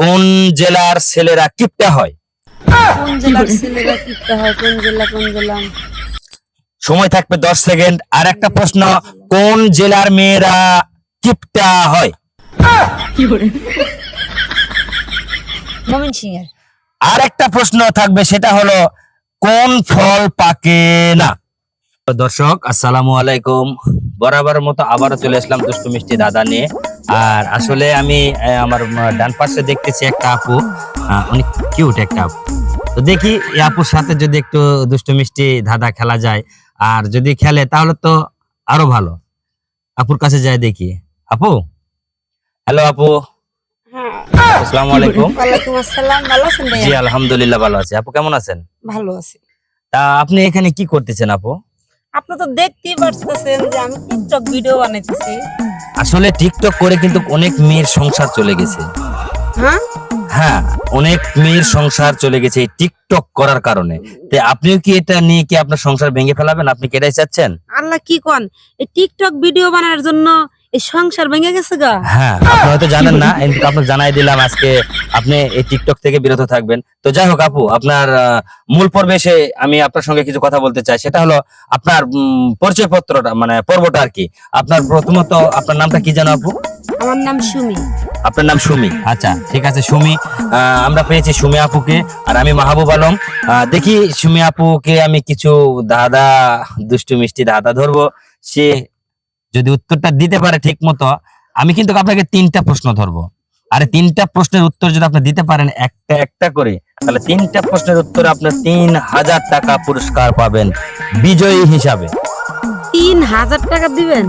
কোন জেলার ছেলেরা কিপটা হয়? কোন জেলার ছেলেরা কিপটা হয় কোন জেলা কোন জেলা? সময় থাকবে দশ সেকেন্ড। আর একটা প্রশ্ন কোন জেলার মেয়েরা কিপটা হয়? আর একটা প্রশ্ন থাকবে সেটা হলো কোন ফল পাকে না? দর্শক আসসালামু আলাইকুম। বরাবর মতো আবারও চলে আসলাম দুষ্টু মিষ্টি দাদা নিয়ে। আর আসলে আমি আমার ডান পাশে দেখতেছি একটা আপু। অনেক কিউট একটা আপু। তো দেখি এই আপুর সাথে যদি একটু দুষ্টু মিষ্টি ধাঁধা খেলা যায় আর যদি খেলে তাহলে তো আরও ভালো। আপুর কাছে যাই দেখি। আপু? হ্যালো আপু। হ্যাঁ। আসসালামু আলাইকুম। ওয়ালাইকুম আসসালাম। ভালো আছেন জি আলহামদুলিল্লাহ ভালো আছি। আপু কেমন আছেন? ভালো আছি। তা আপনি এখানে কি করতেছেন আপু? আপনি তো দেখতেই পারতেছেন যে আমি টিকটক ভিডিও বানাইতেছি। আসলে টিকটক করে কিন্তু অনেক মেয়ের সংসার চলে গেছে। হ্যাঁ? হ্যাঁ অনেক মেয়ের সংসার চলে গেছে এই টিকটক করার কারণে। তে আপনিও কি এটা নিয়ে কি আপনার সংসার ভেঙে ফেলাবেন? আপনি কি এটাই চাচ্ছেন? আল্লাহ কি কোন এই টিকটক ভিডিও বানানোর জন্য এই সংসার ভেঙে গেছে গা। হ্যাঁ আপনি হয়তো জানেন না কিন্তু আপনাকে জানাই দিলাম আজকে আপনি এই টিকটক থেকে বিরত থাকবেন। তো যাই হোক আপু আপনার মূল পর্বে এসে আমি আপনার সঙ্গে কিছু কথা বলতে চাই সেটা হলো আপনার পরিচয় পত্রটা মানে পর্বটা আর কি। আপনার প্রথমত আপনার নামটা কি জানো আপু? আমার নাম সুমি। আপনার নাম সুমি। আচ্ছা ঠিক আছে সুমি। আমরা পেয়েছি সুমি আপুকে আর আমি মাহবুব আলম। দেখি সুমি আপুকে আমি কিছু দাদা দুষ্টু মিষ্টি দাদা ধরবো। সে যদি উত্তরটা দিতে পারে ঠিক মতো আমি কিন্তু আপনাকে তিনটা প্রশ্ন ধরবো। আর তিনটা প্রশ্নের উত্তর যদি আপনি দিতে পারেন একটা একটা করে তাহলে তিনটা প্রশ্নের উত্তর আপনার তিন হাজার টাকা পুরস্কার পাবেন বিজয়ী হিসাবে। তিন হাজার টাকা দিবেন?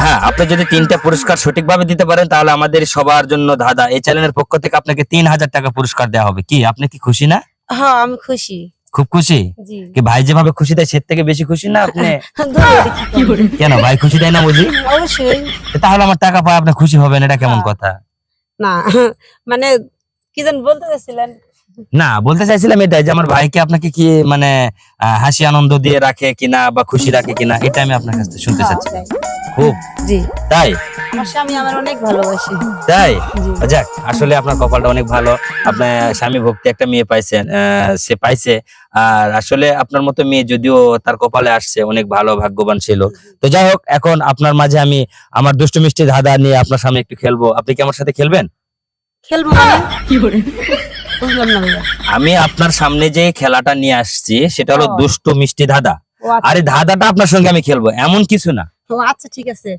হ্যাঁ আপনি যদি তিনটা পুরস্কার সঠিকভাবে দিতে পারেন তাহলে আমাদের সবার জন্য দাদা এই চ্যানেলের পক্ষ থেকে আপনাকে তিন হাজার টাকা পুরস্কার দেওয়া হবে। কি আপনি কি খুশি না? হ্যাঁ আমি খুশি। খুব খুশি? কি ভাই যেভাবে খুশি দেয় সে থেকে বেশি খুশি না আপনি। কেন ভাই খুশি দেয় না বুঝি? অবশ্যই। তাহলে আমার টাকা পায় আপনি খুশি হবেন এটা কেমন। কথা? না মানে কি যেন বলতে চাইছিলেন? না বলতে চাইছিলাম এটাই যে আমার ভাইকে আপনাকে কি মানে হাসি আনন্দ দিয়ে রাখে কিনা বা খুশি রাখে কিনা এটা আমি আপনার কাছ থেকে শুনতে হ্যাঁ, চাচ্ছি। খুব। জি। তাই? আমার স্বামী আমার অনেক ভালোবাসে। তাই? যাক আসলে আপনার কপালটা অনেক ভালো। আপনার স্বামী ভক্তি একটা মেয়ে পাইছেন সে পাইছে। আর আসলে আপনার মতো মেয়ে যদিও তার কপালে আসছে অনেক ভালো ভাগ্যবান ছিল। তো যাই হোক এখন আপনার মাঝে আমি আমার দুষ্টু মিষ্টি ধাঁধা নিয়ে আপনার সামনে একটু খেলব। আপনি কি আমার সাথে খেলবেন? খেলব মানে? বুঝলাম না আমি আপনার সামনে যে খেলাটা নিয়ে আসছি সেটা হলো। দুষ্টু মিষ্টি ধাঁধা। আচ্ছা। আর এই ধাঁধাটা আপনার সঙ্গে আমি খেলব এমন কিছু না। ও আচ্ছা ঠিক আছে।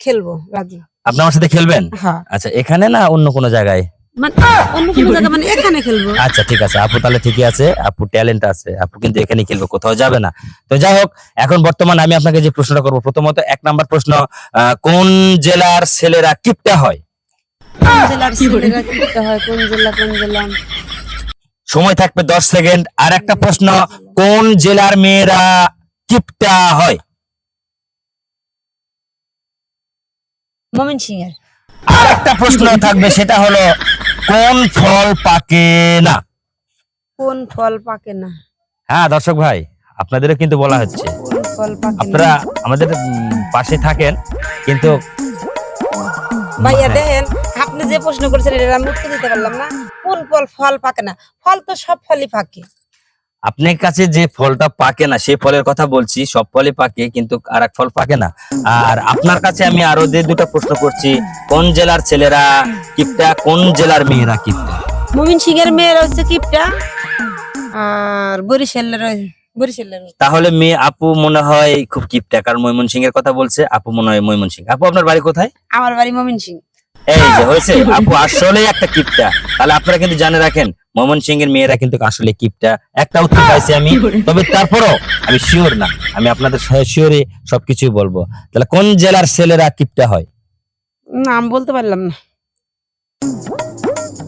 খেলব রাজি। আপনি আমার সাথে খেলবেন? হ্যাঁ। আচ্ছা এখানে না অন্য কোনো জায়গায়? মানে অন্য কোনো জায়গা মানে এখানে খেলব। আচ্ছা ঠিক আছে। আপু তাহলে ঠিকই আছে। আপু ট্যালেন্ট আছে। আপু কিন্তু এখানে খেলবে কোথাও যাবে না। তো যাই হোক এখন বর্তমানে আমি আপনাকে যে প্রশ্নটা করব প্রথমত এক নাম্বার প্রশ্ন আহ, কোন জেলার ছেলেরা কিপটা হয়? কোন জেলার ছেলেরা কিপটা হয়? কোন জেলা কোন জেলা? সময় থাকবে দশ সেকেন্ড। আর একটা প্রশ্ন কোন জেলার মেয়েরা কিপটা হয়? মমিন সিং এর আর একটা প্রশ্ন থাকবে সেটা হলো কোন ফল পাকে না? কোন ফল পাকে না? হ্যাঁ দর্শক ভাই আপনাদেরও কিন্তু বলা হচ্ছে। ফল পাকে আপনারা আমাদের পাশে থাকেন কিন্তু ভাইয়া হ্যাঁ। দেখেন আপনি যে প্রশ্ন করেছেন এটা আমি উত্তর দিতে পারলাম না। কোন ফল ফল পাকে না? ফল তো সব ফলই পাকে। আপনার কাছে যে ফলটা পাকে না সেই ফলের কথা বলছি সব ফলে পাকে কিন্তু আর এক ফল পাকে না। আর আপনার কাছে আমি আরও যে দুটো প্রশ্ন করছি কোন জেলার ছেলেরা কিপটা কোন জেলার মেয়েরা কিপটা? মমিন সিং এর মেয়ের হচ্ছে কিপটা আর বরিশালের তাহলে মেয়ে আপু মনে হয় খুব কিপটা কারণ ময়মন সিং এর কথা বলছে আপু মনে হয় ময়মন সিং। আপু আপনার বাড়ি কোথায়? আমার বাড়ি মমিন সিং। এই যে হয়েছে আপু আসলে একটা কিপটা। তাহলে আপনারা কিন্তু জানে রাখেন ময়মন সিং এর মেয়েরা কিন্তু আসলে কিপটা একটা উত্তর পাইছি আমি। তবে তারপরও আমি শিওর না। আমি আপনাদের শিওরে সবকিছুই বলব। তাহলে কোন জেলার ছেলেরা কিপটা হয়? নাম বলতে পারলাম না।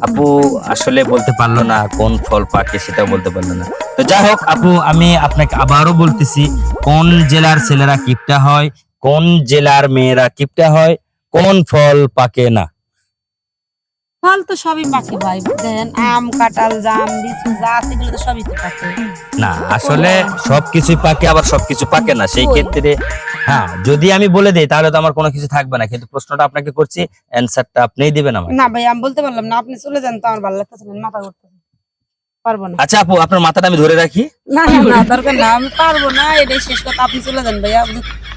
আপু আসলে বলতে পারল না কোন ফল পাকে সেটা বলতে পারল না। তো যাই হোক আপু আমি আপনাকে আবারও বলতেছি কোন জেলার ছেলেরা কিপটা হয় কোন জেলার মেয়েরা কিপটা হয় কোন ফল পাকে না। ফল তো সবই পাকে ভাই দেখেন আম কাঁঠাল জাম লিচু যা আছে এগুলো তো সবই তো পাকে না আসলে সবকিছু পাকে আবার সবকিছু পাকে না। সেই ক্ষেত্রে হ্যাঁ যদি আমি বলে দিই তাহলে তো আমার কোনো কিছু থাকবে না। কিন্তু প্রশ্নটা আপনাকে করছি অ্যান্সারটা আপনিই দিবেন আমার না ভাই আমি বলতে পারলাম না আপনি চলে যান তো আমার ভালো লাগতেছে মাথা ঘুরতেছে। পারব না। আচ্ছা আপু আপনার মাথাটা আমি ধরে রাখি। না না দরকার না আমি পারব না এটাই শেষ কথা আপনি চলে যান ভাইয়া।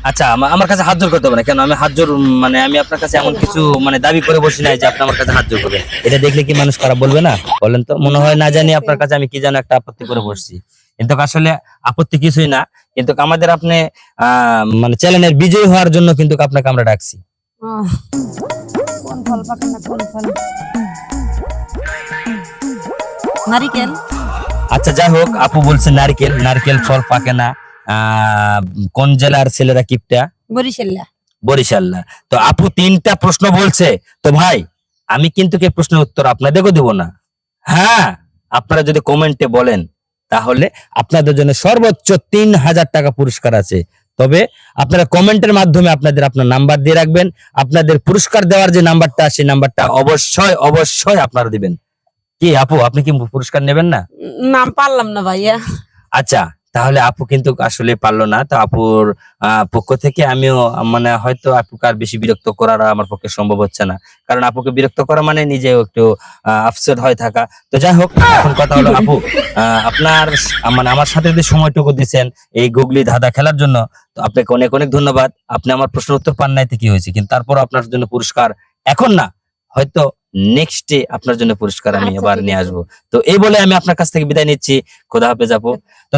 আচ্ছা আমার কাছে হাত জোর করতে না কেন? আমি হাত জোর মানে আমি আপনার কাছে এমন কিছু মানে দাবি করে বসি নাই যে আপনি আমার কাছে হাত জোর করবেন। এটা দেখলে কি মানুষ খারাপ বলবে না? বলেন তো মনে হয় না জানি আপনার কাছে আমি কি যেন একটা আপত্তি করে বসছি। কিন্তু আসলে আপত্তি কিছুই না কিন্তু আমাদের আপনি আহ মানে চ্যানেলের বিজয়ী হওয়ার জন্য কিন্তু আপনাকে আমরা ডাকছি। কোন ফল পাকে না কোন ফল? নারিকেল? আচ্ছা যাই হোক আপু বলছে নারকেল নারকেল ফল পাকে না। কোন জেলার ছেলেরা কিপটা? বরিশাল্লা। বরিশাল্লা। তো আপু তিনটা প্রশ্ন বলছে। তো ভাই আমি কিন্তু এই প্রশ্নের উত্তর আপনাদেরকে দেব না। হ্যাঁ আপনারা যদি কমেন্টে বলেন তাহলে আপনাদের জন্য সর্বোচ্চ তিন হাজার টাকা পুরস্কার আছে। তবে আপনারা কমেন্টের মাধ্যমে আপনাদের আপনার নাম্বার দিয়ে রাখবেন। আপনাদের পুরস্কার দেওয়ার যে নাম্বারটা সেই নাম্বারটা অবশ্যই অবশ্যই আপনারা দিবেন। কি আপু আপনি কি পুরস্কার নেবেন না? নাম পারলাম না ভাইয়া। আচ্ছা তাহলে আপু কিন্তু আসলে পারল না। তো আপুর পক্ষ থেকে আমিও মানে হয়তো আপুকে আর বেশি বিরক্ত করার আমার পক্ষে সম্ভব হচ্ছে না। কারণ আপুকে বিরক্ত করা মানে নিজেও একটু আফসেট হয়ে থাকা। তো যাই হোক এখন কথা হলো আপু আপনার মানে আমার সাথে যে সময়টুকু দিচ্ছেন এই গুগলি ধাঁধা খেলার জন্য তো আপনাকে অনেক অনেক ধন্যবাদ। আপনি আমার প্রশ্নের উত্তর পান নাই তো কি হয়েছে? কিন্তু তারপর আপনার জন্য পুরস্কার এখন না। হয়তো নেক্সট ডে আপনার জন্য পুরস্কার আমি আবার এবার নিয়ে আসব। তো এই বলে আমি আপনার কাছ থেকে বিদায় নিচ্ছি। খোদা হাফেজ আপু।